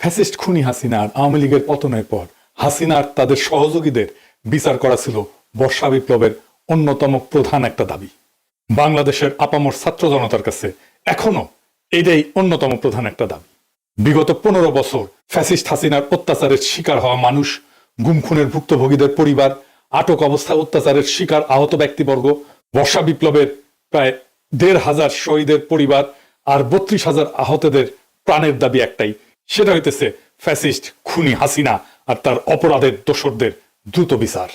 Fascist খুনি হাসিনা আর আওয়ামী লীগের পতনের পর হাসিনার তাদের সহযোগীদের বিচার করা ছিল বর্ষা বিপ্লবের অন্যতম প্রধান একটা দাবি। বাংলাদেশের আপামর ছাত্র জনতার কাছে এখনও এটাই অন্যতম প্রধান একটা দাবি। বিগত পনেরো বছর ফ্যাসিস্ট হাসিনার অত্যাচারের শিকার হওয়া মানুষ গুম খুনের ভুক্তভোগীদের পরিবার, আটক অবস্থায় অত্যাচারের শিকার আহত ব্যক্তিবর্গ, বর্ষা বিপ্লবের প্রায় দেড় হাজার শহীদের পরিবার আর বত্রিশ হাজার আহতদের প্রাণের দাবি একটাই সেটা হইতেছে ফ্যাসিস্ট খুনি হাসিনা আর তার অপরাধের দোষরদের দ্রুত বিচার।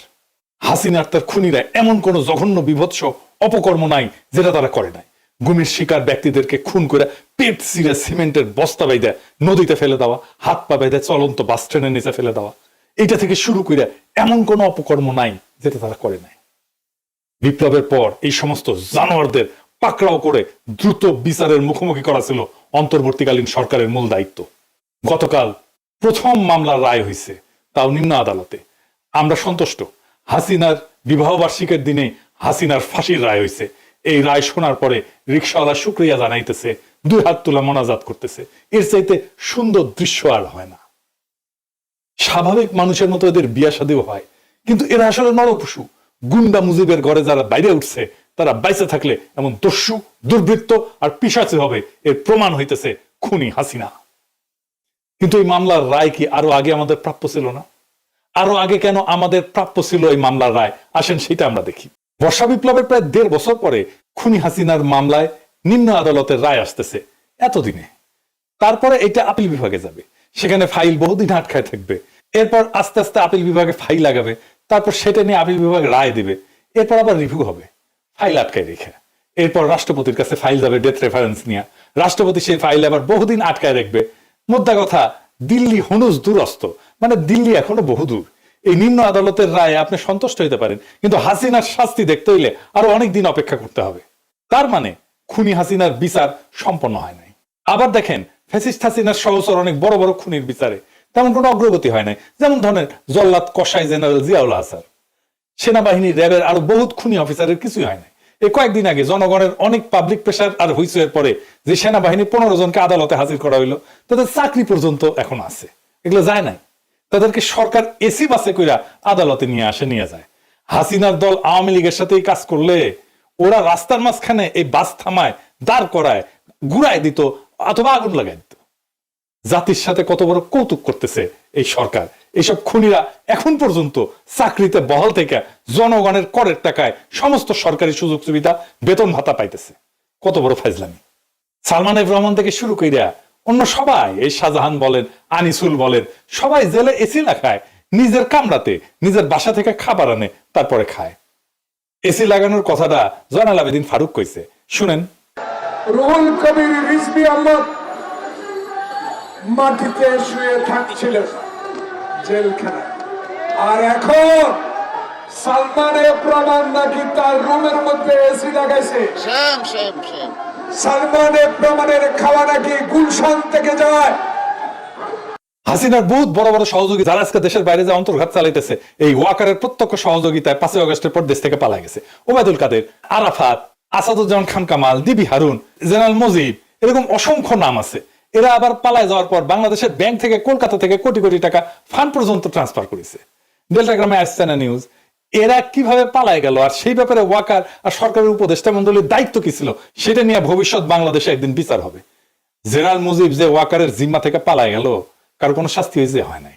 হাসিনা আর তার খুনিরা এমন কোন জঘন্য বিভৎস অপকর্ম নাই যেটা তারা করে নাই। গুমের শিকার ব্যক্তিদেরকে খুন করে পেট সিরে সিমেন্টের বস্তা বাইদে নদীতে ফেলে দেওয়া, হাত পা বেঁধে চলন্ত বাস ট্রেনের নিচে ফেলে দেওয়া, এটা থেকে শুরু করে এমন কোন অপকর্ম নাই যেটা তারা করে নাই। বিপ্লবের পর এই সমস্ত জানোয়ারদের পাকড়াও করে দ্রুত বিচারের মুখোমুখি করা ছিল অন্তর্বর্তীকালীন সরকারের মূল দায়িত্ব। গতকাল প্রথম মামলার রায় হয়েছে, তাও নিম্ন আদালতে। আমরা সন্তুষ্ট, হাসিনার বিবাহ বার্ষিকের দিনে হাসিনার ফাঁসির রায় হয়েছে। এই রায় শোনার পরে রিক্সাওয়ালা শুক্রিয়া জানাইতেছে, দুই হাত তোলা মোনাজাত করতেছে। এর চাইতে সুন্দর দৃশ্য আর হয় না। স্বাভাবিক মানুষের মতো এদের বিয়া শাদীও হয়, কিন্তু এরা আসলে নরপশু। গুন্ডা মুজিবের ঘরে যারা বাইরে উঠছে, তারা বাইসে থাকলে এমন দস্যু, দুর্বৃত্ত আর পিসাচে হবে, এর প্রমাণ হইতেছে খুনি হাসিনা। কিন্তু এই মামলার রায় কি আরও আগে আমাদের প্রাপ্য ছিল না? আরও আগে কেন আমাদের প্রাপ্য ছিল এই মামলার রায়? আসেন সেটা আমরা দেখি। বর্ষা বিপ্লবের প্রায় দেড় বছর পরে খুনি হাসিনার মামলায় নিম্ন আদালতের রায় আসতেছে এতদিনে। তারপরে এটা আপিল বিভাগে যাবে। সেখানে ফাইল বহুদিন আটকায় থাকবে। এরপর আস্তে আস্তে আপিল বিভাগে ফাইল লাগাবে। তারপর সেটা নিয়ে আপিল বিভাগ রায় দিবে। এরপর আবার রিভিউ হবে। ফাইল আটকায় রেখে। এরপর রাষ্ট্রপতির কাছে ফাইল যাবে ডেথ রেফারেন্স নিয়ে। রাষ্ট্রপতি সেই ফাইল আবার বহুদিন আটকায় রাখবে। মোদ্দা কথা, দিল্লি হনুজ দূরস্থ মানে দিল্লি এখনও বহুদূর এই নিম্ন আদালতের রায়ে আপনি সন্তুষ্ট হইতে পারেন। কিন্তু হাসিনার শাস্তি দেখতে হইলে আরও অনেক দিন অপেক্ষা করতে হবে। তার মানে খুনি হাসিনার বিচার সম্পন্ন হয় নাই। আবার দেখেন, ফ্যাসিস্ট হাসিনার সহচর অনেক বড় বড় খুনির বিচারে তেমন কোনো অগ্রগতি হয় নাই। যেমন ধরেন জল্লাদ কসাই জেনারেল জিয়াউল হাসান। সেনাবাহিনী র্যাবের আরও বহুত খুনি অফিসারের কিছুই হয় নাই। এই কয়েকদিন আগে জনগণের অনেক পাবলিক প্রেশার আর হুইসের পরে যে সেনাবাহিনী পনেরো জনকে আদালতে হাজির করা হইল, তাদের চাকরি পর্যন্ত এখন আছে। এগুলো যায় নাই। তাদেরকে সরকার এসি বাসে কইরা আদালতে নিয়ে আসে, নিয়ে যায়। হাসিনার দল আওয়ামী লীগের সাথে কাজ করলে ওরা রাস্তার মাঝখানে এই বাস থামায়, দাঁড় করায়, ঘুরায় দিত অথবা আগুন লাগাই দিত। জাতির সাথে কত বড় কৌতুক করতেছে এই সরকার। এইসব খুনিরা এখন পর্যন্ত চাকরিতে বহাল থেকে জনগণের করের টাকায় সমস্ত সরকারি সুযোগ সুবিধা বেতন ভাতা পাইতেছে। কত বড় ফাইজলামি সালমান রহমান থেকে শুরু কইরা অন্য সবাই, এই শাহজাহান বলেন, আনিসুল বলেন, সবাই জেলে এসি না খায়, নিজের কামড়াতে নিজের বাসা থেকে খাবার আনে, তারপরে খায়। এসি লাগানোর কথাটা জয়নাল আবেদিন ফারুক কইছে। শুনেন। রুহুল কবির রিজবি আহমদ মাটিতে শুয়ে থাকছিলেন। জেলখানায় আর এখন সালমানের প্রমাণ নাকি তার রুমের মধ্যে এসি লাগাইছে. সালমানের প্রমাণের খাওয়া নাকি গুলশান থেকে যায়? হাসিনার বহুত বড় বড় সহযোগী যারা আজকে দেশের বাইরে যে অন্তর্ঘাত চালাইতেছে এই ওয়াকারের প্রত্যক্ষ সহযোগিতায় পাঁচই আগস্টের পর দেশ থেকে পালা গেছে। ওবায়দুল কাদের আরাফাত আসাদুজ্জামান খান কামাল দিবি হারুন জেনারেল মজিব এরকম অসংখ্য নাম আছে। এরা আবার পালায় যাওয়ার পর বাংলাদেশের ব্যাংক থেকে কলকাতা থেকে কোটি কোটি টাকা ফান্ড পর্যন্ত ট্রান্সফার করেছে। ডেল্টাগ্রামে আসছে না নিউজ। এরা কীভাবে পালায় গেল আর সেই ব্যাপারে ওয়াকার আর সরকারের উপদেষ্টা মন্ডলীর দায়িত্ব কি ছিল, সেটা নিয়ে ভবিষ্যৎ বাংলাদেশে একদিন বিচার হবে। জেনারেল মুজিব যে ওয়াকারের জিম্মা থেকে পালায় গেল, কারও কোনো শাস্তি হয়েছে, হয় নাই।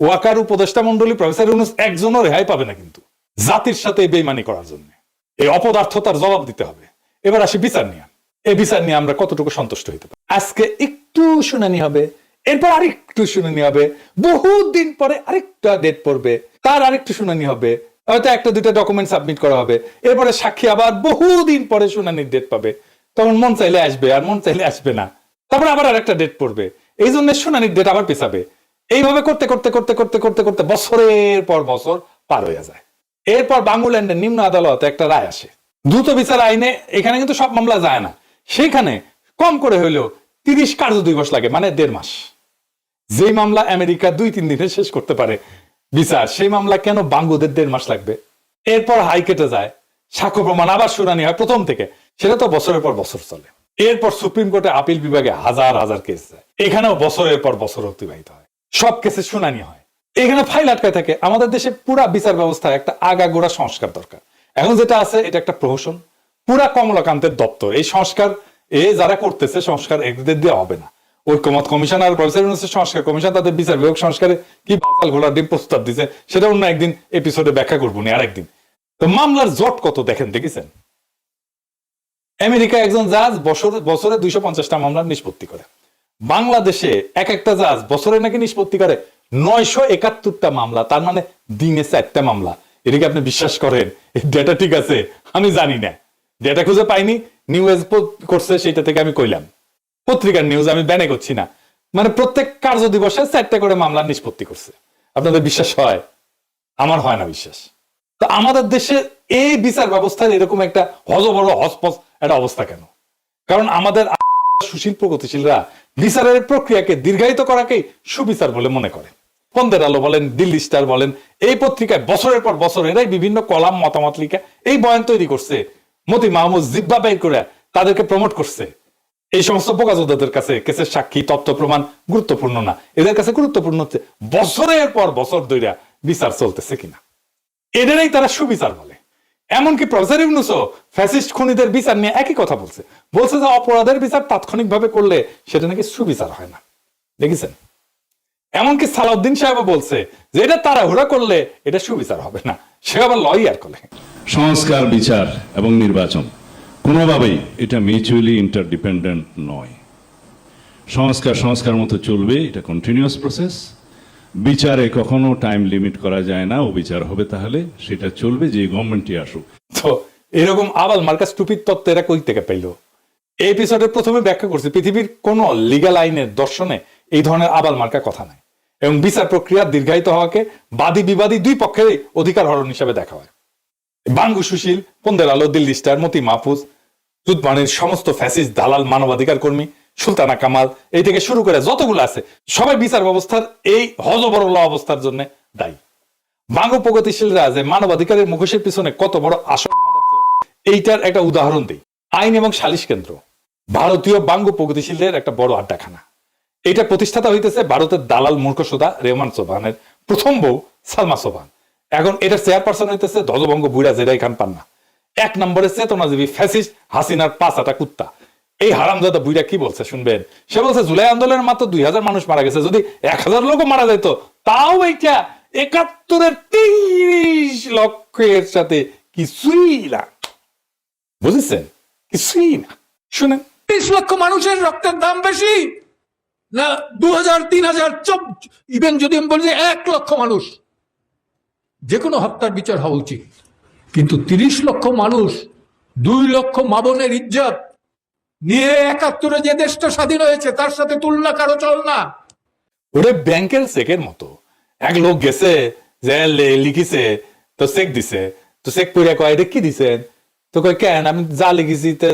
ওয়াকার উপদেষ্টা মন্ডলী প্রফেসর ইউনুস একজনও রেহাই পাবে না কিন্তু। জাতির সাথে বেইমানি করার জন্য। এই অপদার্থতার জবাব দিতে হবে। এবার আসি বিচার নিয়ে। এই বিচার নিয়ে আমরা কতটুকু সন্তুষ্ট হইতে পারি? আজকে একটু শুনানি হবে, এরপর আরেকটু শুনানি হবে বহুত দিন পরে আরেকটা ডেট পড়বে, তার আরেকটু শুনানি হবে, হয়তো একটা দুইটা ডকুমেন্ট সাবমিট করা হবে, এরপরে সাক্ষী আবার বহুদিন পরে শুনানির ডেট পাবে। তখন মন চাইলে আসবে, আর মন চাইলে আসবে না। তারপর আবার আরেকটা ডেট পড়বে। এই জন্য শুনানির ডেট আবার পেছাবে। এইভাবে করতে করতে করতে করতে করতে করতে বছরের পর বছর পার হয়ে যায়। এরপর বাংলাল্যান্ডের নিম্ন আদালত একটা রায় আসে। দ্রুত বিচার আইনে এখানে কিন্তু সব মামলা যায় না। সেখানে কম করে হইলেও তিরিশ কার্য দিবস লাগে মানে দেড় মাস। যে মামলা আমেরিকা দুই, তিন দিনে শেষ করতে পারে বিচার, সেই মামলা কেন বাঙ্গুদের দেড় মাস লাগবে? এরপর হাইকোর্টে যায়, সাক্ষ্য প্রমাণ আবার শুনানি হয় প্রথম থেকে, সেটা তো বছরের পর বছর চলে। এরপর সুপ্রিম কোর্টে আপিল বিভাগে হাজার হাজার কেস যায়। এখানেও বছরের পর বছর অতিবাহিত হয়। সব কেসে শুনানি হয়। এখানে ফাইল আটকায় থাকে, আমাদের দেশে পুরা বিচার ব্যবস্থায় একটা আগাগোড়া সংস্কার দরকার। এখন যেটা আছে, এটা একটা প্রহসন। পুরা কমলাকান্তের দপ্তর। এই সংস্কার, এ যারা করতেছে, সংস্কার এদের দিয়ে হবে না। ঐক্যমত কমিশন আর প্রফেসর সংস্কার কমিশন, তাদের বিচার বিভাগ সংস্কারে কি বাতাল ঘোড়ার ডিম প্রস্তাব দিছে, সেটা অন্য একদিন এপিসোডে ব্যাখ্যা করব নি আরেকদিন। তো মামলার জট কত দেখেন, দেখেছেন? আমেরিকা একজন জাজ বছরে বছরে দুইশো পঞ্চাশটা মামলার নিষ্পত্তি করে। বাংলাদেশে এক একটা জাজ বছরে নাকি নিষ্পত্তি করে। নয়শো একাত্তরটা মামলা, তার মানে দিনে চারটা মামলা। এটাকে আপনি বিশ্বাস করেন? এই ডেটা ঠিক আছে? আমি জানি না। ডেটা খুঁজে পাইনি নিউজ করছে সেটা থেকে আমি কইলাম। পত্রিকার নিউজ আমি ব্যানে করছি না। মানে প্রত্যেক কার্য দিবসে চারটা করে মামলা নিষ্পত্তি করছে। আপনাদের বিশ্বাস হয়? আমার হয় না বিশ্বাস। তো আমাদের দেশে এই বিচার ব্যবস্থার এরকম একটা হজবড় হসপস একটা অবস্থা কেন? কারণ আমাদের সুশীল প্রগতিশীলরা বিচারের প্রক্রিয়াকে দীর্ঘায়িত করাকেই সুবিচার বলে মনে করে। পন্দের আলো বলেন, দিল্লি স্টার বলেন, এই পত্রিকায় বছরের পর বছর এরাই বিভিন্ন কলাম, মতামত লিখে এই বয়ান তৈরি করছে। মতি মাহমুদ জিব্বা বের করে তাদেরকে প্রমোট করছে। এই সমস্ত বোকাজোদাদের কাছে কেসের সাক্ষী, তথ্য, প্রমাণ গুরুত্বপূর্ণ না। এদের কাছে গুরুত্বপূর্ণ হচ্ছে, বছরের পর বছর ধরে বিচার চলতেছে কিনা। এদেরই তারা সুবিচার বলে। এমনকি প্রফেসর ইউনুসও ফ্যাসিস্ট খুনিদের বিচার নিয়ে একই কথা বলছে। বলছে যে অপরাধের বিচার তাৎক্ষণিকভাবে করলে সেটা নাকি সুবিচার হয় না। দেখেছেন? এমনকি সালাউদ্দিন সাহেব বলছে যে এটা তাড়াহুড়া করলে এটা সুবিচার হবে না। সে আবার লয়ার করে সংস্কার, বিচার এবং নির্বাচন। কোনোভাবেই এটা মিউচুয়ালি ইন্টারডিপেন্ডেন্ট নয়। সংস্কার সংস্কার মতো চলবে, এটা কন্টিনিউয়াস প্রসেস বিচারে কখনো টাইম লিমিট করা যায় না ও বিচার হবে তাহলে সেটা চলবে যে গভর্নমেন্টই আসুক। তো এরকম আবাল মার্কাস টুপির তত্ত্ব এরা কই থেকে পেল? এই এপিসোডে প্রথমে ব্যাখ্যা করছে, পৃথিবীর কোন লিগ্যাল আইনের দর্শনে এই ধরনের আবাল মার্কা কথা নাই। এবং বিচার প্রক্রিয়া দীর্ঘায়িত হওয়াকে বাদী বিবাদী দুই পক্ষের অধিকার হরণ হিসাবে দেখা হয়। বাঙ্গু সুশীল পন্দের আলো দিল্লি স্টার মতি মাহফুজ জুতমানের সমস্ত ফ্যাসিস দালাল মানবাধিকার কর্মী সুলতানা কামাল এই থেকে শুরু করে যতগুলো আছে সবাই বিচার ব্যবস্থার এই হজবরল অবস্থার জন্য দায়ী। বাঙ্গু প্রগতিশীলরা যে মানবাধিকারের মুখোশের পিছনে কত বড় মাদারচোদ, এইটার একটা উদাহরণ দিই। আইন এবং সালিশ কেন্দ্র ভারতীয় বাঙ্গু প্রগতিশীলদের একটা বড় আড্ডাখানা। এটা প্রতিষ্ঠাতা হইতেছে ভারতের দালাল মূর্খ মূর্খসোদা রেহমান সোবানের প্রথম বউ সালমা সোবান এখন এটা চেয়ারপারসন হইতেছে, ধ্বজভঙ্গ বুড়া জেরাই খান পান্না এক নম্বরে চেতনাজীবী ফ্যাসিস্ট হাসিনার পাঁচ আটা কুত্তা। এই হারামজাদা বুইরা কি বলছে শুনবেন? সে বলছে, জুলাই আন্দোলনের মাত্র দুই হাজার মানুষ মারা গেছে, যদি এক হাজার লোকও মারা যেত তাও এইটা একাত্তরের তিরিশ লক্ষের সাথে কিছুই না। বুঝেছেন? কিছুই না। শুনেন। তিরিশ লক্ষ মানুষের রক্তের দাম বেশি? না দু হাজার, তিন হাজার ইভেন যদি আমি বলি এক লক্ষ মানুষ। যে কোনো হত্যার বিচার হওয়া উচিত। কিন্তু তিরিশ লক্ষ মানুষ, দুই লক্ষ মাবনের ইজ্জত নিয়ে একাত্তরে যে দেশটা স্বাধীন হয়েছে, তার সাথে তুলনা কারও চল না। ওরে ব্যাংকের চেকের মতো। এক লোক গেছে যে লিখিছে, তো চেক দিছে। তো চেক পড়ে কয়, এটা কি দিছেন? তো কয়, কেন? আমি যা লিখেছি, তা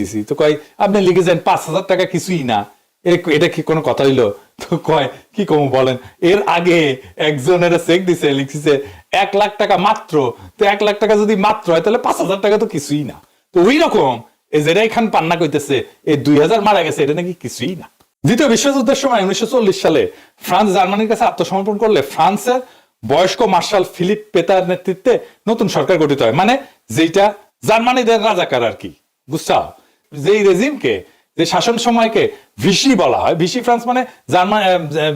দিছি। তো কয়, আপনি লিখেছেন পাঁচ হাজার টাকা, কিছুই না। এটা কি কোনো কথা হইল? তো কয়, কি কম বলেন? এর আগে একজনের চেক দিছে, লিখছে এক লাখ টাকা মাত্র। তো এক লাখ টাকা যদি মাত্র হয়, তাহলে পাঁচ হাজার টাকা তো কিছুই না। তো ওই রকম এই যেটাই খান পান্না কইতেছে এই দুই হাজার মারা গেছে, এটা নাকি কিছুই না। দ্বিতীয় বিশ্বযুদ্ধের সময় উনিশশো সালে ফ্রান্স, জার্মানির কাছে আত্মসমর্পণ করলে ফ্রান্সের বয়স্ক মার্শাল ফিলিপ পেতার নেতৃত্বে নতুন সরকার গঠিত হয়। মানে যেটা জার্মানিদের রাজাকার আর কি। বুঝছাও? যেই রেজিমকে, যে শাসন সময়কে ভিসি বলা হয়। ভিসি ফ্রান্স মানে জার্মান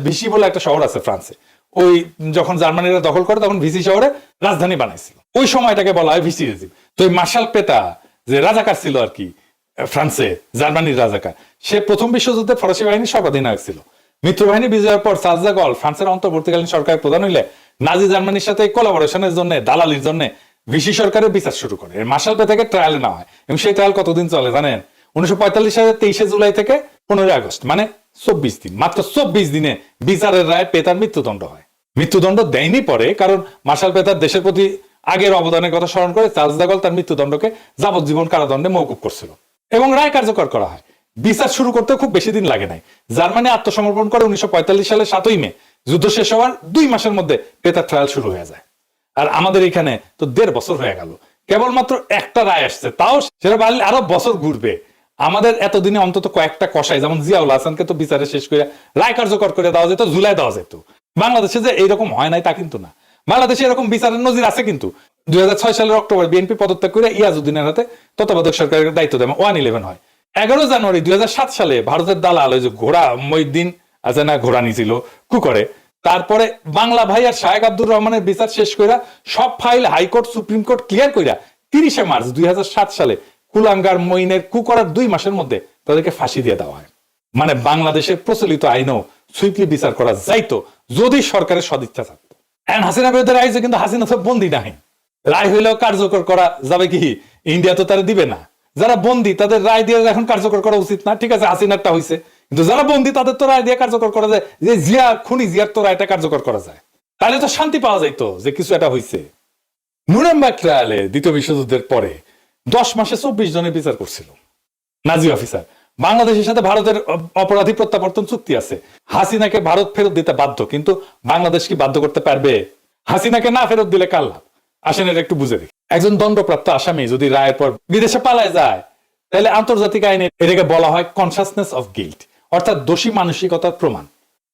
ভিসি বলে একটা শহর আছে ফ্রান্সে। ওই যখন জার্মানিরা দখল করে, তখন ভিসি শহরে রাজধানী বানাইছিল। ওই সময়টাকে বলা হয় ভিসি রেজিম। তো এই মার্শাল পেতা যে রাজাকার ছিল আর কি, ফ্রান্সে, জার্মানির রাজাকার, সে প্রথম বিশ্বযুদ্ধে ফরাসি বাহিনীর সর্বাধিনায়ক ছিল। মিত্রবাহিনী বিজয়ের পর সাজদাগল ফ্রান্সের অন্তর্বর্তীকালীন সরকারের প্রধান হইলে নাজি জার্মানির সাথে কোলাবোরেশনের জন্য, দালালির জন্য ভিসি সরকারের বিচার শুরু করে। মার্শাল পে থেকে ট্রায়াল নেওয়া হয়। এবং সেই ট্রায়াল কতদিন চলে জানেন? উনিশশো তেইশে জুলাই থেকে পনেরোই আগস্ট মানে চব্বিশ দিন, মাত্র চব্বিশ দিনে বিচারের রায় পেতার মৃত্যুদণ্ড হয়। মৃত্যুদণ্ড দেয়নি পরে, কারণ মার্শাল পেতার দেশের প্রতি আগের অবদানের কথা স্মরণ করে চার্লস দাগল তার মৃত্যুদণ্ডকে যাবজ্জীবন কারাদণ্ডে মৌকুব করছিল। এবং রায় কার্যকর করা হয়। বিচার শুরু করতে খুব বেশি দিন লাগে নাই। জার্মানি আত্মসমর্পণ করে উনিশশো সালের সাতই মে, যুদ্ধ শেষ হওয়ার দুই মাসের মধ্যে পেতার ট্রায়াল শুরু হয়ে যায়। আর আমাদের এখানে তো দেড় বছর হয়ে গেল। কেবলমাত্র একটা রায় আসছে, তাও সেটা আরও বছর ঘুরবে। আমাদের এতদিনে অন্তত কয়েকটা কষাই যেমন জিয়াউল হাসানকে তো বিচারে শেষ করে রায় কার্যকর করে দেওয়া যেত ঝুলাই দেওয়া যেত। বাংলাদেশে যে এইরকম হয় নাই তা কিন্তু না। বাংলাদেশে এরকম বিচারের নজির আছে কিন্তু। দুই সালের অক্টোবর বিএনপি পদত্যাগ করে ইয়াজউদ্দিনের হাতে তত্ত্বাবধায়ক সরকারের দায়িত্ব দেয়, ওয়ান ইলেভেন হয়। এগারো জানুয়ারি দুই হাজার সাত সালে ভারতের দালাল ওই যে ঘোড়া মহিদ্দিন আছে না ঘোড়া নিছিল কুকরে, তারপরে বাংলা ভাই আর শাহেক আব্দুর রহমানের বিচার শেষ কইরা সব file high court, supreme court clear কইরা তিরিশে মার্চ দুই হাজার সাত সালে কুলাঙ্গার মইনের কুকরার দুই মাসের মধ্যে তাদেরকে ফাঁসি দিয়ে দেওয়া হয়। মানে বাংলাদেশের প্রচলিত আইনও সুইপলি বিচার করা যাইতো, যদি সরকারের সদিচ্ছা থাকতো। এখন হাসিনা বিরুদ্ধে রায় কিন্তু হাসিনা তো বন্দি নাই রায় হইলেও কার্যকর করা যাবে কি? ইন্ডিয়া তো তারা দিবে না। যারা বন্দি, তাদের রায় দিয়ে এখন কার্যকর করা উচিত না। ঠিক আছে, হাসিনারটা হয়েছে কিন্তু যারা বন্দি, তাদের তো রায় দিয়ে কার্যকর করা যায়। যে জিয়া, খুনি জিয়ার তো রায়টা কার্যকর করা যায়। তাহলে তো শান্তি পাওয়া যাইতো যে কিছু একটা হয়েছে নুরেমবার্গ ট্রায়ালে দ্বিতীয় বিশ্বযুদ্ধের পরে দশ মাসে চব্বিশ জনের বিচার করছিল। নাজি অফিসার, বাংলাদেশের সাথে ভারতের অপরাধী প্রত্যাবর্তন চুক্তি আছে। হাসিনাকে ভারত ফেরত দিতে বাধ্য, কিন্তু বাংলাদেশ কি বাধ্য করতে পারবে? হাসিনাকে না ফেরত দিলে কাল আসেন এটা একটু বুঝে দেখি। একজন দণ্ডপ্রাপ্ত আসামি যদি রায়ের পর বিদেশে পালায় যায়, তাহলে আন্তর্জাতিক আইনে এটাকে বলা হয় কনসাসনেস অফ গিল্ট অর্থাৎ দোষী মানসিকতার প্রমাণ।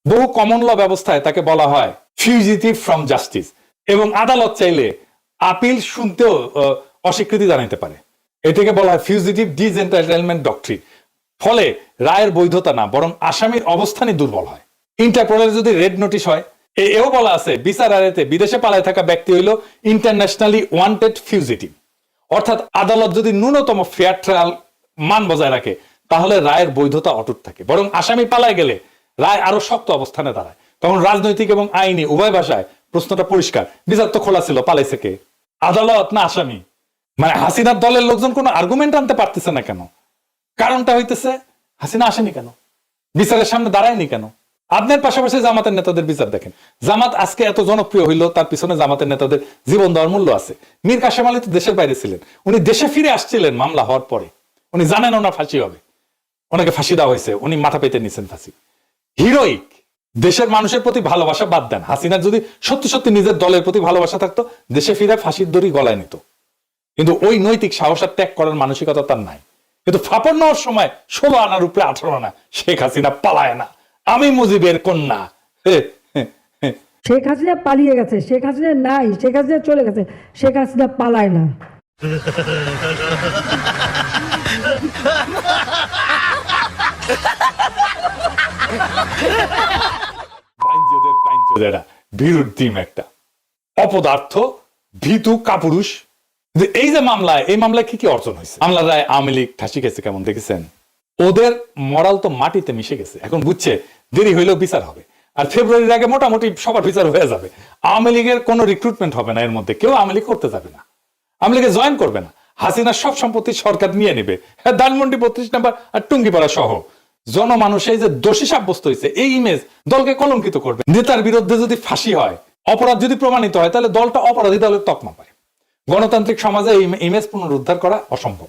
বহু কমন ল ব্যবস্থায় তাকে বলা হয় ফিউজিটিভ ফ্রম জাস্টিস এবং আদালত চাইলে আপিল শুনতেও অস্বীকৃতি জানাইতে পারে। এটাকে বলা হয় ফিউজিটিভ ডিজেন্টাইটেলমেন্ট ডক্ট্রিন ফলে রায়ের বৈধতা না, বরং আসামির অবস্থানই দুর্বল হয়। ইন্টারপোলের যদি রেড নোটিশ হয় এও বলা আছে, বিচার আড়াইতে বিদেশে পালায় থাকা ব্যক্তি হইল ইন্টারন্যাশনালি ওয়ান্টেড ফিউজিটিভ অর্থাৎ আদালত যদি ন্যূনতম ফেয়ার ট্রায়াল মান বজায় রাখে, তাহলে রায়ের বৈধতা অটুট থাকে। বরং আসামি পালায় গেলে রায় আরও শক্ত অবস্থানে দাঁড়ায়। তখন রাজনৈতিক এবং আইনি উভয় ভাষায় প্রশ্নটা পরিষ্কার। বিচার তো খোলা ছিল, পালাইছে কে? আদালত না আসামি? মানে হাসিনার দলের লোকজন কোনো আর্গুমেন্ট আনতে পারতেছে না কেন? কারণটা হইতেছে, হাসিনা আসেনি কেন? বিচারের সামনে দাঁড়ায়নি কেন? আপনার পাশাপাশি জামাতের নেতাদের বিচার দেখেন। জামাত আজকে এত জনপ্রিয় হইল, তার পিছনে জামাতের নেতাদের জীবন দেওয়ার মূল্য আছে। মীর কাশেম আলী তো দেশের বাইরে ছিলেন। উনি দেশে ফিরে আসছিলেন মামলা হওয়ার পরে। উনি জানেন ওনার ফাঁসি হবে। ওনাকে ফাঁসি দেওয়া হয়েছে। উনি মাথা পেতে নিছেন ফাঁসি। হিরোইক, দেশের মানুষের প্রতি ভালোবাসা বাদ দেন। হাসিনার যদি সত্যি সত্যি নিজের দলের প্রতি ভালোবাসা থাকতো, দেশে ফিরে ফাঁসির দড়ি গলায় নিত। কিন্তু ওই নৈতিক সাহস আর ত্যাগ করার মানসিকতা তার নাই। কিন্তু ফাপড় নেওয়ার সময় ষোলো আনার উপরে আঠারো আনা শেখ হাসিনা পালায় না। আমি মুজিবের কন্যা। শেখ হাসিনা পালিয়ে গেছে শেখ হাসিনা নাই শেখ হাসিনা চলে গেছে শেখ হাসিনা পালায় না। একটা। অপদার্থ ভীতু কাপুরুষ এই যে মামলায়, এই মামলায় কি কি অর্জন হয়েছে? মামলার রায় আওয়ামী লীগ ঠাসি গেছে কেমন দেখেছেন? ওদের মরাল তো মাটিতে মিশে গেছে। এখন বুঝছে, দেরি হইলেও বিচার হবে। আর ফেব্রুয়ারির আগে মোটামুটি সবার বিচার হয়ে যাবে। আওয়ামী লীগের কোনো রিক্রুটমেন্ট হবে না এর মধ্যে। কেউ আওয়ামী লীগ করতে যাবে না। আওয়ামী লীগে জয়েন করবে না। হাসিনা সব সম্পত্তি সরকার নিয়ে নেবে। হ্যাঁ ধানমন্ডি বত্রিশ নাম্বার আর টুঙ্গিপাড়া সহ। জনমানুষ এই যে দোষী সাব্যস্ত হয়েছে, এই ইমেজ দলকে কলঙ্কিত করবে। নেতার বিরুদ্ধে যদি ফাঁসি হয়, অপরাধ যদি প্রমাণিত হয়, তাহলে দলটা অপরাধী দলের তকমা পায়। গণতান্ত্রিক সমাজে এই ইমেজ পুনরুদ্ধার করা অসম্ভব।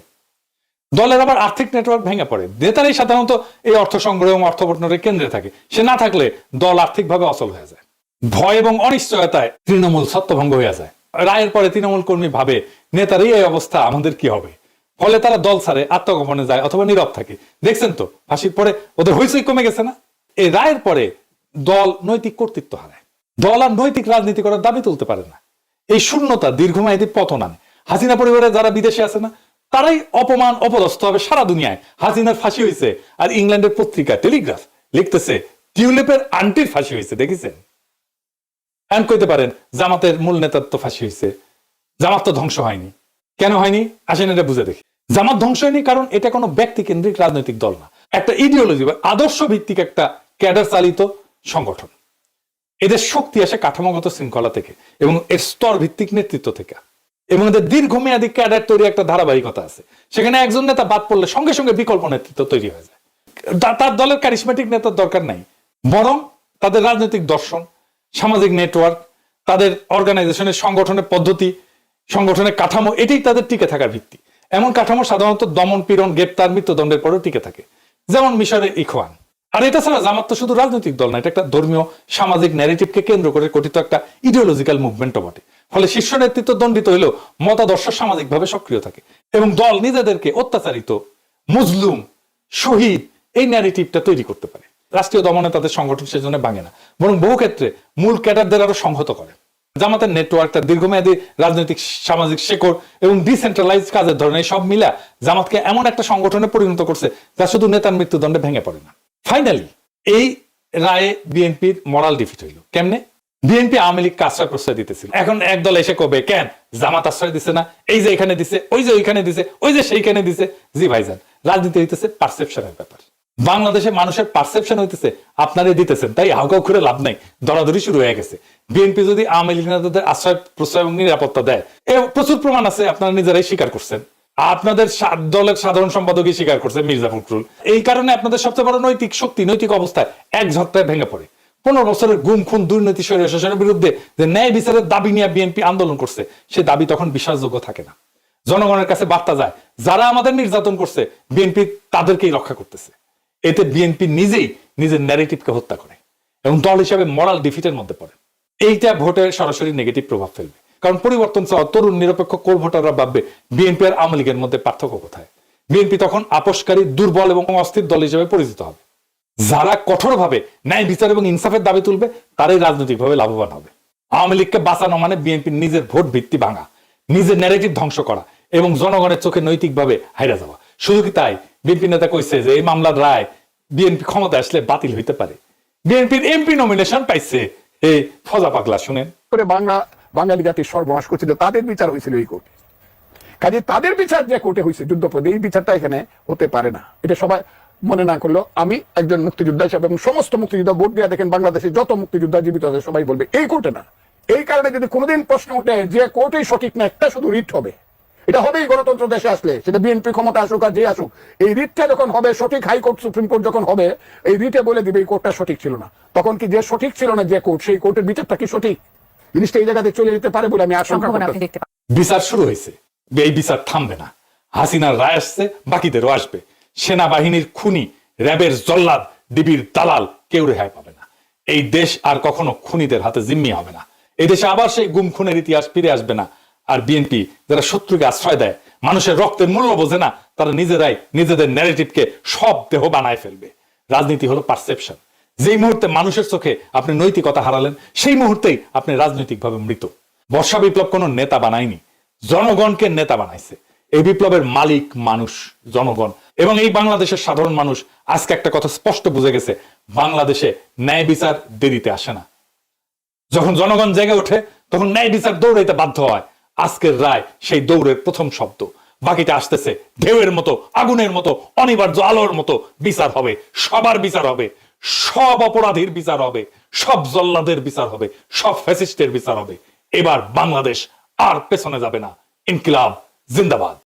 দলের আবার আর্থিক নেটওয়ার্ক ভেঙে পড়ে। নেতারাই সাধারণত এই অর্থ সংগ্রহ এবং অর্থ বন্টনের কেন্দ্রে থাকে। সে না থাকলে দল আর্থিকভাবে অচল হয়ে যায়। ভয় এবং অনিশ্চয়তায় তৃণমূল সত্যভঙ্গ হয়ে যায়। রায়ের পরে তৃণমূল কর্মী ভাবে, নেতারই এই অবস্থা, আমাদের কি হবে? ফলে তারা দল ছাড়ে, আত্মগোপনে যায় অথবা নীরব থাকে। দেখছেন তো, ফাঁসির পরে ওদের হইচই কমে গেছে না? এই রায়ের পরে দল নৈতিক কর্তৃত্ব হারায়। দল আর নৈতিক রাজনীতি করার দাবি তুলতে পারে না। এই শূন্যতা দীর্ঘমেয়াদী পতন আনে হাসিনা পরিবারে যারা বিদেশে আছে না, তারাই অপমান অপদস্থ হবে সারা দুনিয়ায়। হাসিনার ফাঁসি হয়েছে আর ইংল্যান্ডের পত্রিকা টেলিগ্রাফ লিখতেছে, টিউলিপের আন্টির ফাঁসি হয়েছে, দেখেছেন? এমন কইতে পারেন, জামাতের মূল নেতার তো ফাঁসি হয়েছে। জামাত তো ধ্বংস হয়নি। কেন হয়নি? আসেন এটা বুঝে দেখি। জামাত ধ্বংস হয়নি কারণ এটা কোনো ব্যক্তি কেন্দ্রিক রাজনৈতিক দল না। একটা ইডিওলজি বা আদর্শ ভিত্তিক একটা ক্যাডার চালিত সংগঠন। এদের শক্তি আসে কাঠামোগত শৃঙ্খলা থেকে এবং এর স্তর ভিত্তিক নেতৃত্ব থেকে। এবং এদের দীর্ঘমেয়াদী ক্যাডার তৈরি একটা ধারাবাহিকতা আছে। সেখানে একজন নেতা বাদ পড়লে সঙ্গে সঙ্গে বিকল্প নেতৃত্ব তৈরি হয়ে যায়। তার দলের কারিশমেটিক নেতার দরকার নাই। বরং তাদের রাজনৈতিক দর্শন, সামাজিক নেটওয়ার্ক তাদের অর্গানাইজেশনের সংগঠনের পদ্ধতি, সংগঠনের কাঠামো, এটাই তাদের টিকে থাকার ভিত্তি। এমন কাঠামো সাধারণত দমন পীড়ন, গ্রেপ্তার, মৃত্যুদণ্ডের পরেও টিকে থাকে। যেমন মিশরের ইখওয়ান। আর এটা ছাড়া জামাত তো শুধু রাজনৈতিক দল না, এটা একটা ধর্মীয়, সামাজিক ন্যারেটিভকে কেন্দ্র করে গঠিত একটা ইডিওলজিক্যাল মুভমেন্টও বটে। ফলে শীর্ষ নেতৃত্ব দণ্ডিত হলেও মতাদর্শ সামাজিকভাবে সক্রিয় থাকে এবং দল নিজেদেরকে অত্যাচারিত মুজলুম শহীদ এই ন্যারেটিভটা তৈরি করতে পারে। রাষ্ট্রীয় দমনে তাদের সংগঠন সেজন্য ভাঙে না, বরং বহু ক্ষেত্রে মূল ক্যাডারদের আরও সংহত করে। জামাতের নেটওয়ার্কটা দীর্ঘমেয়াদী রাজনৈতিক, সামাজিক শেকড় এবং ডিসেন্ট্রালাইজ কাজের ধরনের সব মিলা জামাতকে এমন একটা সংগঠনে পরিণত করছে যা শুধু নেতার মৃত্যুদণ্ডে ভেঙে পড়ে না। ফাইনালি এই রায়ে বিএনপির মরাল ডিফিট হইল। কেমনে? বিএনপি আওয়ামী লীগকে আশ্রয় প্রশ্রয় দিতেছিল। এখন একদল এসে কবে? কেন? জামাত আশ্রয় দিছে না? এই যে এখানে দিছে, ওই যে ওইখানে দিছে, ওই যে সেইখানে দিছে। জি ভাইজান, রাজনীতি হইতেছে পারসেপশনের ব্যাপার। বাংলাদেশে মানুষের পারসেপশন হইতেছে আপনারে দিতেছেন, তাই হাউকাউ করে লাভ নাই। দরাদরি শুরু হয়ে গেছে। বিএনপি যদি আওয়ামী লীগ নেতাদের আশ্রয় প্রশ্রয় এবং নিরাপত্তা দেয়, এ প্রচুর প্রমাণ আছে, আপনারা নিজেরাই স্বীকার করছেন। আপনাদের দলের সাধারণ সম্পাদকই স্বীকার করছে মির্জা ফখরুল। এই কারণে আপনাদের সবচেয়ে বড় নৈতিক শক্তি, নৈতিক অবস্থায় এক ঝটকায় ভেঙে পড়ে। পনেরো বছরের গুম, খুন, দুর্নীতি শরীর শাসনের বিরুদ্ধে যে ন্যায় বিচারের দাবি নিয়ে বিএনপি আন্দোলন করছে, সে দাবি তখন বিশ্বাসযোগ্য থাকে না। জনগণের কাছে বার্তা যায়, যারা আমাদের নির্যাতন করছে, বিএনপি তাদেরকেই রক্ষা করতেছে। এতে বিএনপি নিজেই নিজের ন্যারেটিভকে হত্যা করে এবং দল হিসাবে মরাল ডিফিটের মধ্যে পড়ে। এইটা ভোটের সরাসরি নেগেটিভ প্রভাব ফেলবে। কারণ পরিবর্তন চাওয়া তরুণ নিরপেক্ষ কোর ভোটাররা ভাববে, বিএনপি আর আওয়ামী লীগের মধ্যে পার্থক্য কোথায়? বিএনপি তখন আপোষকারী, দুর্বল এবং অস্থির দল হিসেবে পরিচিত হবে। যারা কঠোরভাবে ন্যায় বিচার এবং ইনসাফের দাবি তুলবে, তারাই রাজনৈতিকভাবে লাভবান হবে। আওয়ামী লীগকে বাঁচানো মানে বিএনপির নিজের ভোট ভিত্তি ভাঙা, নিজের ন্যারেটিভ ধ্বংস করা এবং জনগণের চোখে নৈতিকভাবে হাইরা যাওয়া। শুধু কি তাই? বিএনপি নেতা কইছে যে, এই মামলার রায় বিএনপি ক্ষমতা আসলে বাতিল হইতে পারে। বিএনপির এমপি নমিনেশন পাইছে। এই ফজা পাগলা, শুনেন। করে বাংলা বাঙালি জাতির সর্বনাশ করছিল, তাদের বিচার হয়েছিল এই কোর্টে। কাজে তাদের বিচার যে কোর্টে হয়েছে যুদ্ধপদে এই বিচারটা এখানে হতে পারে না। এটা সবাই মনে না করল আমি একজন মুক্তিযোদ্ধা হিসাবে এবং সমস্ত মুক্তিযোদ্ধা ভোট দিয়ে দেখেন বাংলাদেশে, যত মুক্তিযোদ্ধা জীবিত আছে, সবাই বলবে, এই কোর্টে না। এই কারণে যদি কোনোদিন প্রশ্ন ওঠে যে কোর্টেই সঠিক না, একটা শুধু রিট হবে। এটা হবেই গণতন্ত্র দেশে আসলে, সেটা বিএনপি ক্ষমতা আসুক আর যে আসুক। এই রিটটা যখন হবে, সঠিক হাইকোর্ট সুপ্রিম কোর্ট যখন হবে, এই রিটে বলে দিবে এই কোর্টটা সঠিক ছিল না। তখন কি যে সঠিক ছিল না যে কোর্ট, সেই কোর্টের বিচারটা কি সঠিক? জিনিসটা এই জায়গাতে চলে যেতে পারে বলে আমি আশঙ্কা পান বিচার শুরু হয়েছে। এই বিচার থামবে না। হাসিনার রায় আসছে বাকিদেরও আসবে। সেনাবাহিনীর খুনি র্যাবের জল্লাদ ডিবির দালাল কেউ রেহাই পাবে না। এই দেশ আর কখনো খুনিদের হাতে জিম্মি হবে না। এই দেশে আবার সেই গুম খুনের ইতিহাস ফিরে আসবে না। আর বিএনপি যারা শত্রুকে আশ্রয় দেয় মানুষের রক্তের মূল্য বোঝে না তারা নিজেরাই নিজেদের ন্যারেটিভকে সব দেহ বানায় ফেলবে। রাজনীতি হলো পারসেপশন যেই মুহূর্তে মানুষের চোখে আপনি নৈতিকতা হারালেন, সেই মুহূর্তেই আপনি রাজনৈতিকভাবে মৃত। বর্ষা বিপ্লব কোনো নেতা বানায়নি, জনগণকে নেতা বানাইছে। এই বিপ্লবের মালিক মানুষ, জনগণ। এবং এই বাংলাদেশের সাধারণ মানুষ আজকে একটা কথা স্পষ্ট বুঝে গেছে, বাংলাদেশে ন্যায় বিচার দেরিতে আসে না। যখন জনগণ জেগে ওঠে, তখন ন্যায় বিচার দৌড়াইতে বাধ্য হয়। আজকের রায় সেই দৌড়ের প্রথম শব্দ। বাকিটা আসতেছে, ঢেউয়ের মতো, আগুনের মতো, অনিবার্য আলোর মতো বিচার হবে, সবার বিচার হবে। সব অপরাধীর বিচার হবে, সব জল্লাদের বিচার হবে, সব ফ্যাসিস্টের বিচার হবে। এবার বাংলাদেশ আর পেছনে যাবে না। ইনকিলাব, জিন্দাবাদ।